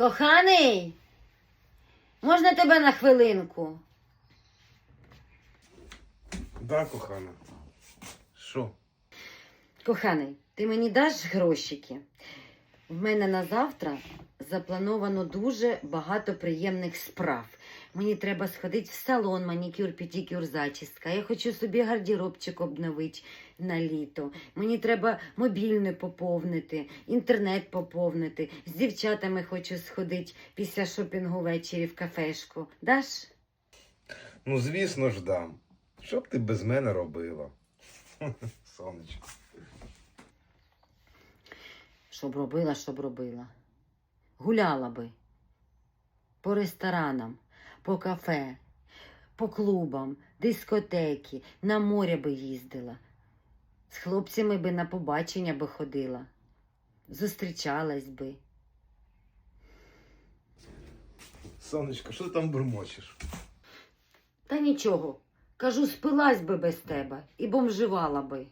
Коханий, можна тебе на хвилинку? Да, кохана. Що? Коханий, ти мені даш грошики? В мене на завтра заплановано дуже багато приємних справ. Мені треба сходити в салон, манікюр, педикюр, зачіска. Я хочу собі гардеробчик обновити на літо. Мені треба мобільний поповнити, інтернет поповнити. З дівчатами хочу сходити після шопінгу ввечері в кафешку. Даш? Ну, звісно ж дам. Що б ти без мене робила? Сонечко. Щоб робила, щоб робила. Гуляла би по ресторанам, по кафе, по клубам, дискотеки, на море би їздила. З хлопцями би на побачення би ходила. Зустрічалась би. Сонечко, що ти там бурмочеш? Та нічого. Кажу, спилась би без тебе і бомживала би.